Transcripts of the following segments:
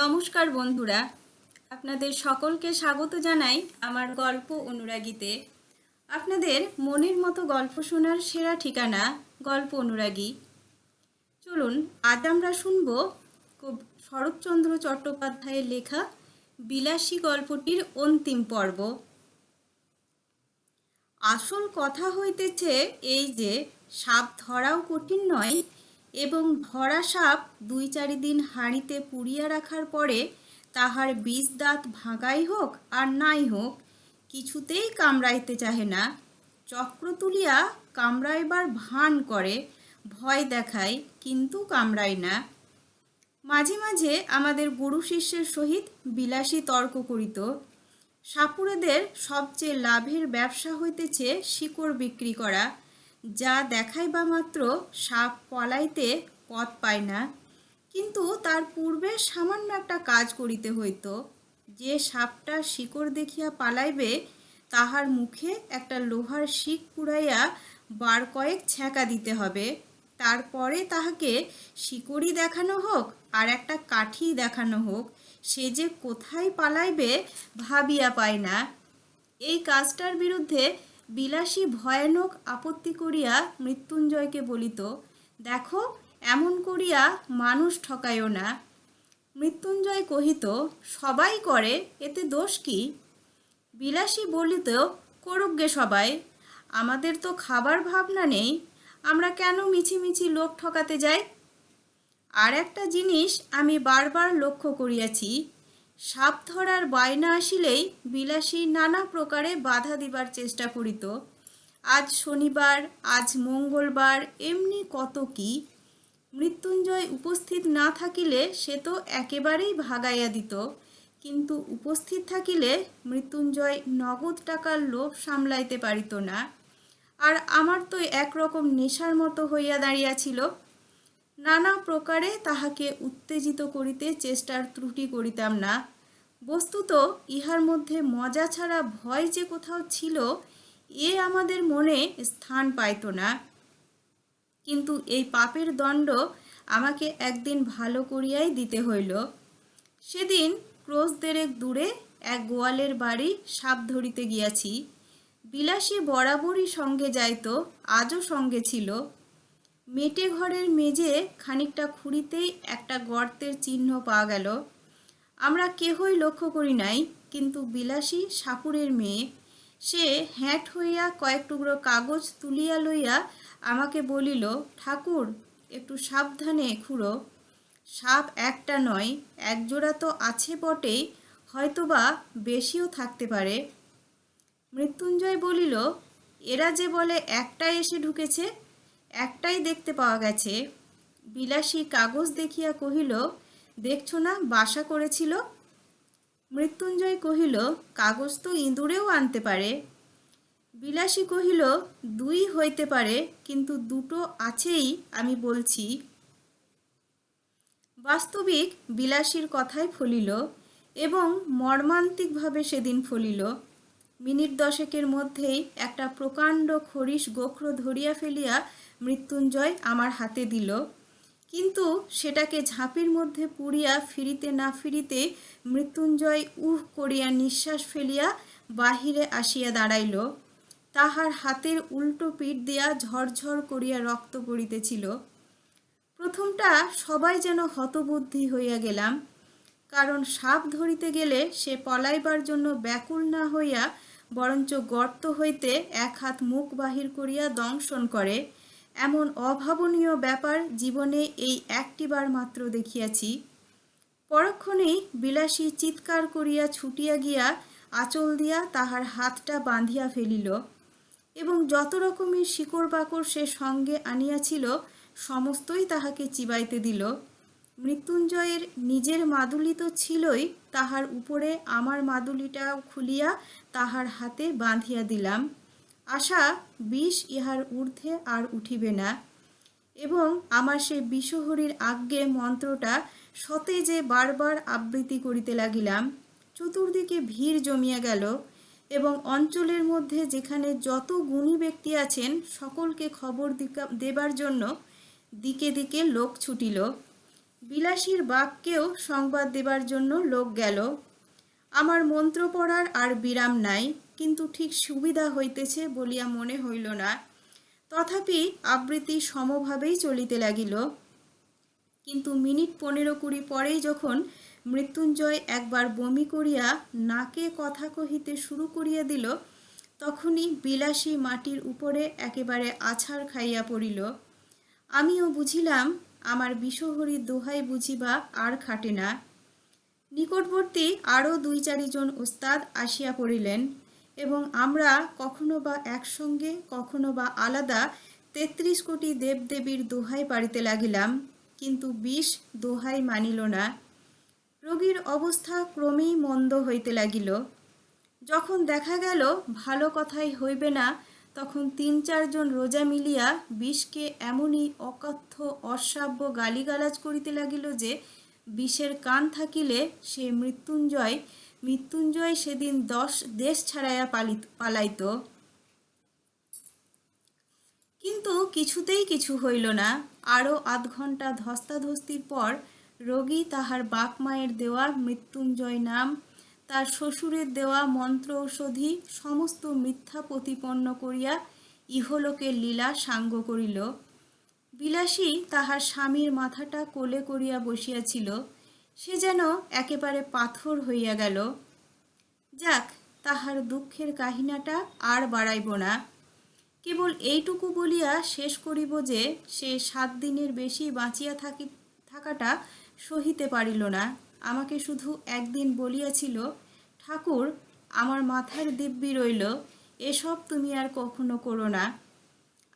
নমস্কার বন্ধুরা, আপনাদের সকলকে স্বাগত জানাই আমার গল্প অনুরাগীতে। আপনাদের মনের মতো গল্প শোনার সেরা ঠিকানা গল্প অনুরাগী। চলুন, আজ আমরা শুনব শরৎচন্দ্র চট্টোপাধ্যায়ের লেখা বিলাসী গল্পটির অন্তিম পর্ব। আসল কথা হইতেছে এই যে, সাপ ধরাও কঠিন নয় এবং ধরা সাপ দুই চারি দিন হাঁড়িতে পুড়িয়া রাখার পরে তাহার বিষ দাঁত ভাগাই হোক আর নাই হোক, কিছুতেই কামড়াইতে চাহে না। চক্র তুলিয়া কামড়াইবার ভান করে, ভয় দেখায়, কিন্তু কামড়ায় না। মাঝে মাঝে আমাদের গুরু শিষ্যের সহিত বিলাসী তর্ক করিত। সাপুরেদের সবচেয়ে লাভের ব্যবসা হইতেছে শিকড় বিক্রি করা। যা দেখাইবা মাত্র সাপ পলাইতে পথ পায় না। কিন্তু তার পূর্বে সামান্য একটা কাজ করিতে হইত। যে সাপটা শিকড় দেখিয়া পালাইবে, তাহার মুখে একটা লোহার শিক পুড়াইয়া বার কয়েক ছ্যাঁকা দিতে হবে। তারপরে তাহাকে শিকড়ি দেখানো হোক আর একটা কাঠি দেখানো হোক, সে যে কোথায় পালাইবে ভাবিয়া পায় না। এই কাজটার বিরুদ্ধে বিলাসী, ভয়ানক আপত্তি করিয়া মৃত্যুঞ্জয়কে বলিত, দেখো, এমন করিয়া মানুষ ঠকায়ও না। মৃত্যুঞ্জয় কহিত, সবাই করে, এতে দোষ কি? বিলাসী বলিত, করুক গে সবাই, আমাদের তো খাবার ভাবনা নেই, আমরা কেন মিছিমিছি লোক ঠকাতে যাই? আর একটা জিনিস আমি বারবার লক্ষ্য করিয়াছি সাপ ধরার বায়না আসিলেই বিলাসী নানা প্রকারে বাধা দিবার চেষ্টা করিত। আজ শনিবার, আজ মঙ্গলবার, এমনি কত কি? মৃত্যুঞ্জয় উপস্থিত না থাকিলে সে তো একেবারেই ভাগাইয়া দিত। কিন্তু উপস্থিত থাকিলে মৃত্যুঞ্জয় নগদ টাকার লোভ সামলাইতে পারিত না। আর আমার তো একরকম নেশার মতো হইয়া দাঁড়িয়াছিল নানা প্রকারে তাহাকে উত্তেজিত করিতে চেষ্টার ত্রুটি করিতাম না। বস্তুত ইহার মধ্যে মজা ছাড়া ভয় যে কোথাও ছিল, এ আমাদের মনে স্থান পাইত না। কিন্তু এই পাপের দণ্ড আমাকে একদিন ভালো করিয়াই দিতে হইল। সেদিন ক্রোশ দেড়েক দূরে এক গোয়ালের বাড়ি সাপ ধরিতে গিয়াছি। বিলাসী বরাবরই সঙ্গে যাইত, আজও সঙ্গে ছিল। মেটে ঘরের মেঝে খানিকটা খুঁড়িতেই একটা গর্তের চিহ্ন পাওয়া গেল। আমরা কেহই লক্ষ্য করি নাই, কিন্তু বিলাসী সাপুরের মেয়ে, সে হ্যাঁট হইয়া কয়েক টুকরো কাগজ তুলিয়া লইয়া আমাকে বলিল, ঠাকুর, একটু সাবধানে খুঁড়ো। সাপ একটা নয় একজোড়া তো আছে বটেই, হয়তোবা বেশিও থাকতে পারে। মৃত্যুঞ্জয় বলিল, এরা যে বলে একটাই এসে ঢুকেছে একটাই দেখতে পাওয়া গেছে। বিলাসী কাগজ দেখিয়া কহিল, দেখছ না, বাসা করেছিল? মৃত্যুঞ্জয় কহিল, কাগজ তো ইঁদুরেও আনতে পারে। বিলাসী কহিল, দুই হইতে পারে, কিন্তু দুটো আছেই, আমি বলছি। বাস্তবিক বিলাসীর কথাই ফলিল এবং মর্মান্তিকভাবে সেদিন ফলিল। মিনিট দশেকের মধ্যেই একটা প্রকাণ্ড খরিশ গোখর ধরিয়া ফেলিয়া মৃত্যুঞ্জয় আমার হাতে দিল। কিন্তু সেটাকে ঝাঁপির মধ্যে পুড়িয়া ফিরিতে না ফিরিতে মৃত্যুঞ্জয় উহ করিয়া নিঃশ্বাস ফেলিয়া বাহিরে আসিয়া দাঁড়াইল। তাহার হাতের উল্টো পিঠ দিয়া ঝরঝর করিয়া রক্ত পড়িতেছিল। প্রথমটা সবাই যেন হতবুদ্ধি হইয়া গেলাম, কারণ সাপ ধরিতে গেলে সে পলাইবার জন্য ব্যাকুল না হইয়া বরঞ্চ গর্ত হইতে এক হাত মুখ বাহির করিয়া দংশন করে। এমন অভাবনীয় ব্যাপার জীবনে এই একটিবার মাত্র দেখিয়াছি। পরক্ষণেই বিলাসী চিৎকার করিয়া ছুটিয়া গিয়া আঁচল দিয়া তাহার হাতটা বাঁধিয়া ফেলিল এবং যত রকমের শিকড় বাকড় সে সঙ্গে আনিয়াছিল, সমস্তই তাহাকে চিবাইতে দিল। মৃত্যুঞ্জয়ের নিজের মাদুলি তো ছিলই, তাহার উপরে আমার মাদুলিটাও খুলিয়া তাহার হাতে বাঁধিয়া দিলাম। আশা বিষ ইহার ঊর্ধ্বে আর উঠিবে না। এবং আমার সে বিষহরীর আজ্ঞে মন্ত্রটা সতেজে বারবার আবৃত্তি করিতে লাগিলাম। চতুর্দিকে ভিড় জমিয়া গেল এবং অঞ্চলের মধ্যে যেখানে যত গুণী ব্যক্তি আছেন, সকলকে খবর দেবার জন্য দিকে দিকে লোক ছুটিল। বিলাসীর বাপকেও সংবাদ দেবার জন্য লোক গেল। আমার মন্ত্র পড়ার আর বিরাম নাই। কিন্তু ঠিক সুবিধা হইতেছে বলিয়া মনে হইল না। তথাপি আবৃত্তি সমভাবেই চলিতে লাগিল। কিন্তু মিনিট পনেরো কুড়ি পরেই যখন মৃত্যুঞ্জয় একবার বমি করিয়া নাকে কথা কহিতে শুরু করিয়া দিল, তখনই বিলাসী মাটির উপরে একেবারে আছাড় খাইয়া পড়িল। আমিও বুঝিলাম, আমার বিষহরী দোহাই বুঝিবা আর খাটে না। নিকটবর্তী আরও দুই চারিজন ওস্তাদ আসিয়া পড়িলেন। এবং আমরা কখনো বা একসঙ্গে, কখনো বা আলাদা তেত্রিশ কোটি দেবদেবীর দোহাই পাড়িতে লাগিলাম, কিন্তু বিষ দোহাই মানিল না। রোগীর অবস্থা ক্রমেই মন্দ হইতে লাগিল। যখন দেখা গেল ভালো কথাই হইবে না, তখন তিন চারজন রোজা মিলিয়া বিষকে এমনই অকথ্য অশ্রাব্য গালিগালাজ করিতে লাগিল যে, বিষের কান থাকিলে সে মৃত্যুঞ্জয় মৃত্যুঞ্জয় সেদিন দশ, দেশ ছাড়াইয়া পালিত, পালাইত। কিন্তু কিছুতেই কিছু হইল না। আরও আধ ঘণ্টা ধস্তাধস্তির পর রোগী তাহার বাপ মায়ের দেওয়া মৃত্যুঞ্জয় নাম, তার শ্বশুরের দেওয়া মন্ত্র ঔষধি সমস্ত মিথ্যা প্রতিপন্ন করিয়া ইহলোকের লীলা সাঙ্গ করিল। বিলাসী তাহার স্বামীর মাথাটা কোলে করিয়া বসিয়াছিল। সে যেন একেবারে পাথর হইয়া গেল। যাক, তাহার দুঃখের কাহিনাটা আর বাড়াইব না। কেবল এইটুকু বলিয়া শেষ করিব যে, সে সাত দিনের বেশি বাঁচিয়া থাকি, থাকাটা সহিতে পারিল না। আমাকে শুধু একদিন বলিয়াছিল, ঠাকুর, আমার মাথার দিব্যি রইল, এসব তুমি আর কখনো করো না।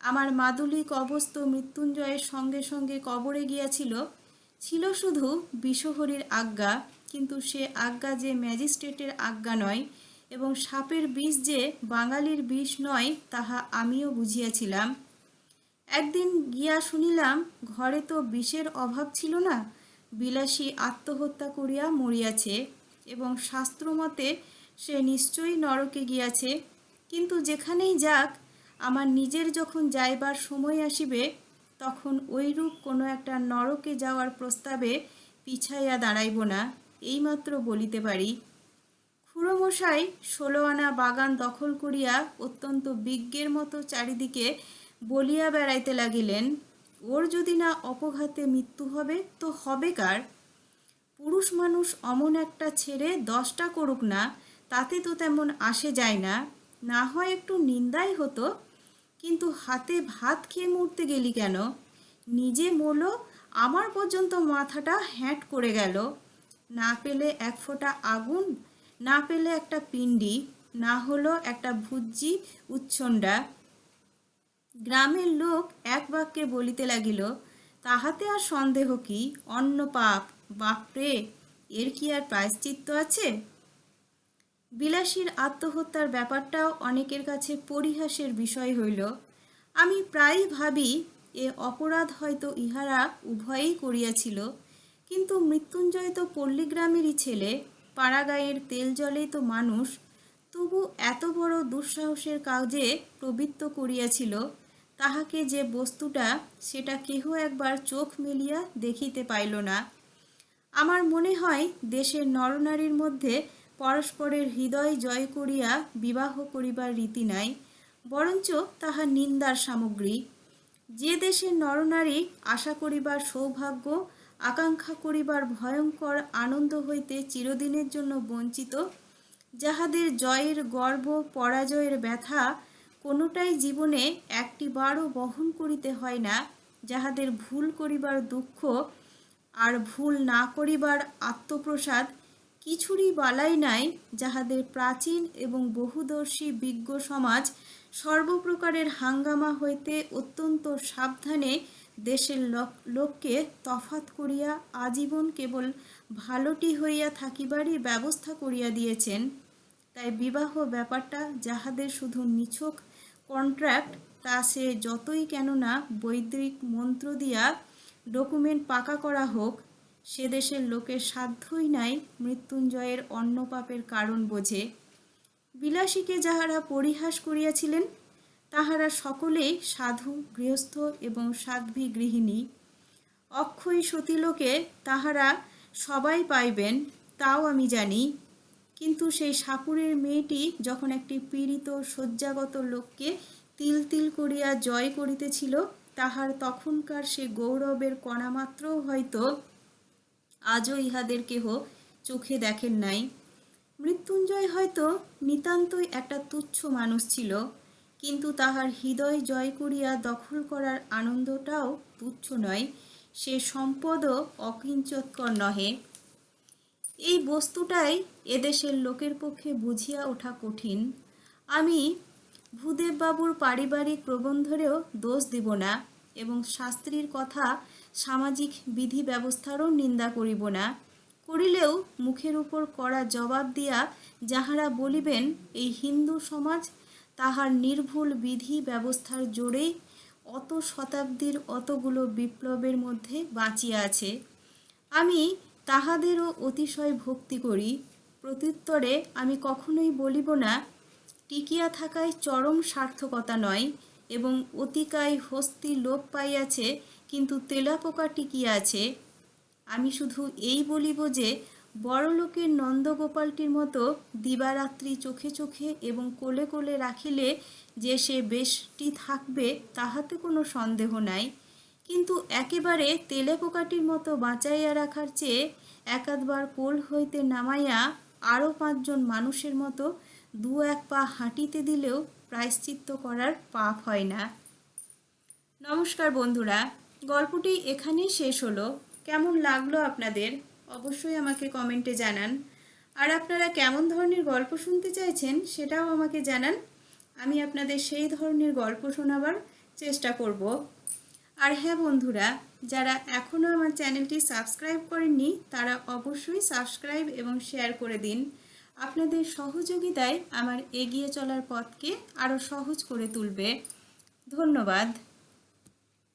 আমার মাদুলি কবস্ত মৃত্যুঞ্জয়ের সঙ্গে সঙ্গে কবরে গিয়াছিল ছিল শুধু বিষহরীর আজ্ঞা, কিন্তু সে আজ্ঞা যে ম্যাজিস্ট্রেটের আজ্ঞা নয় এবং সাপের বিষ যে বাঙালির বিষ নয়, তাহা আমিও বুঝিয়াছিলাম। একদিন গিয়া শুনিলাম, ঘরে তো বিষের অভাব ছিল না, বিলাসী আত্মহত্যা করিয়া মরিয়াছে এবং শাস্ত্রমতে সে নিশ্চয়ই নরকে গিয়াছে। কিন্তু যেখানেই যাক, আমার নিজের যখন যাইবার সময় আসিবে তখন ওইরূপ কোনো একটা নরকে যাওয়ার প্রস্তাবে পিছাইয়া দাঁড়াইব না। এইমাত্র বলিতে পারি, খুড়োমশাই ষোলো আনা বাগান দখল করিয়া অত্যন্ত বিজ্ঞের মতো চারিদিকে বলিয়া বেড়াইতে লাগিলেন। ওর যদি না অপঘাতে মৃত্যু হবে, তো হবে কার? পুরুষ মানুষ অমন একটা ছেড়ে দশটা করুক না, তাতে তো তেমন আসে যায় না। না হয় একটু নিন্দাই হতো। কিন্তু হাতে ভাত খেয়ে মরতে গেলি কেন? নিজে মরলো, আমার পর্যন্ত মাথাটা হ্যাট করে গেল। না পেলে এক ফোঁটা আগুন, না পেলে একটা পিণ্ডি, না হলো একটা ভুজ্জি উচ্ছণ্ডা। গ্রামের লোক এক বাক্যে বলিতে লাগিল, তাহাতে আর সন্দেহ কি? অন্য পাপ, বাপরে, এর কি আর প্রায়শ্চিত্ত আছে? বিলাসীর আত্মহত্যার ব্যাপারটাও অনেকের কাছে পরিহাসের বিষয় হইল। আমি প্রায়ই ভাবি, এ অপরাধ হয়তো ইহারা উভয়েই করিয়াছিল, কিন্তু মৃত্যুঞ্জয় তো পল্লীগ্রামেরই ছেলে, পাড়াগাঁয়ের তেল জলেই তো মানুষ, তবু এত বড় দুঃসাহসের কাজে প্রবৃত্ত করিয়াছিল, তাহাকে যে বস্তুটা সেটা কেহ একবার চোখ মেলিয়া দেখিতে পাইল না। আমার মনে হয়, দেশের নরনারীর মধ্যে পরস্পরের হৃদয় জয় করিয়া বিবাহ করিবার রীতি নাই, বরঞ্চ তাহা নিন্দার সামগ্রী। যে দেশের নরনারী আশা করিবার সৌভাগ্য, আকাঙ্ক্ষা করিবার ভয়ঙ্কর আনন্দ হইতে চিরদিনের জন্য বঞ্চিত, যাহাদের জয়ের গর্ব, পরাজয়ের ব্যথা কোনোটাই জীবনে একটি বারও বহন করিতে হয় না, যাহাদের ভুল করিবার দুঃখ আর ভুল না করিবার আত্মপ্রসাদ কিছুরই বালাই নাই, যাহাদের প্রাচীন এবং বহুদর্শী বিজ্ঞ সমাজ সর্বপ্রকারের হাঙ্গামা হইতে অত্যন্ত সাবধানে দেশের লোক, লোককে তফাত করিয়া আজীবন কেবল ভালোটি হইয়া থাকিবারই ব্যবস্থা করিয়া দিয়েছেন। তাই বিবাহ ব্যাপারটা যাহাদের শুধু নিছক কন্ট্রাক্ট তা সে যতই কেননা বৈদিক মন্ত্র দিয়া ডকুমেন্ট পাকা করা হোক সে দেশের লোকের সাধ্যই নাই মৃত্যুঞ্জয়ের অন্ন পাপের কারণ বোঝে। বিলাসীকে যাহারা পরিহাস করিয়াছিলেন, তাহারা সকলেই সাধু, গৃহস্থ এবং সাধ্বী গৃহিণী। অক্ষয় সতীলোকে তাহারা সবাই পাইবেন, তাও আমি জানি। কিন্তু সেই সাপুরের মেয়েটি যখন একটি পীড়িত, শয্যাগত লোককে তিল তিল করিয়া জয় করিতেছিল, তাহার তখনকার সে গৌরবের কণামাত্রও হয়তো আজও ইহাদের কেহ চোখে দেখেন নাই। মৃত্যুঞ্জয় হয়তো নিতান্তই একটা তুচ্ছ মানুষ ছিল, কিন্তু তাহার হৃদয় জয় করিয়া দখল করার আনন্দটাও তুচ্ছ নয়, সে সম্পদও অকিঞ্চৎকর নহে। এই বস্তুটাই এদেশের লোকের পক্ষে বুঝিয়া ওঠা কঠিন। আমি ভূদেববাবুর পারিবারিক প্রবন্ধরেও দোষ দিব না। এবং শাস্ত্রীর কথা সামাজিক বিধি ব্যবস্থারও নিন্দা করিব না। করিলেও মুখের উপর করা জবাব দিয়া যাহারা বলিবেন, এই হিন্দু সমাজ তাহার নির্ভুল বিধি ব্যবস্থার জোরেই অত শতাব্দীর অতগুলো বিপ্লবের মধ্যে বাঁচিয়া আছে। আমি তাহাদেরও অতিশয় ভক্তি করি। প্রত্যুত্তরে আমি কখনোই বলিব না, টিকিয়া থাকায় চরম সার্থকতা নয়। এবং অতিকায় হস্তি লোপ পাইয়াছে, কিন্তু তেলাপোকা টিকিয়া আছে আমি শুধু এই বলিব যে, বড়লোকের নন্দগোপালটির মতো দিবারাত্রি চোখে চোখে এবং কোলে কোলে রাখিলে যে সে বেশটি থাকবে, তাহাতে কোনো সন্দেহ নাই। কিন্তু একেবারে তেলে পোকাটির মতো বাঁচাইয়া রাখার চেয়ে একাধবার কোল হইতে নামাইয়া আরও পাঁচজন মানুষের মতো দু এক পা হাঁটিতে দিলেও প্রায়শ্চিত্ত করার পাপ হয় না। নমস্কার বন্ধুরা, গল্পটি এখানেই শেষ হলো। কেমন লাগল আপনাদের? অবশ্যই আমাকে কমেন্টে জানান। আর আপনারা কেমন ধরনের গল্প শুনতে চাইছেন সেটাও আমাকে জানান। আমি আপনাদের সেই ধরনের গল্প শোনাবার চেষ্টা করব। আর হ্যাঁ বন্ধুরা, যারা এখনও আমার চ্যানেলটি সাবস্ক্রাইব করেননি, তারা অবশ্যই সাবস্ক্রাইব এবং শেয়ার করে দিন। আপনাদের সহযোগিতায় আমার এগিয়ে চলার পথকে আরও সহজ করে তুলবে। ধন্যবাদ।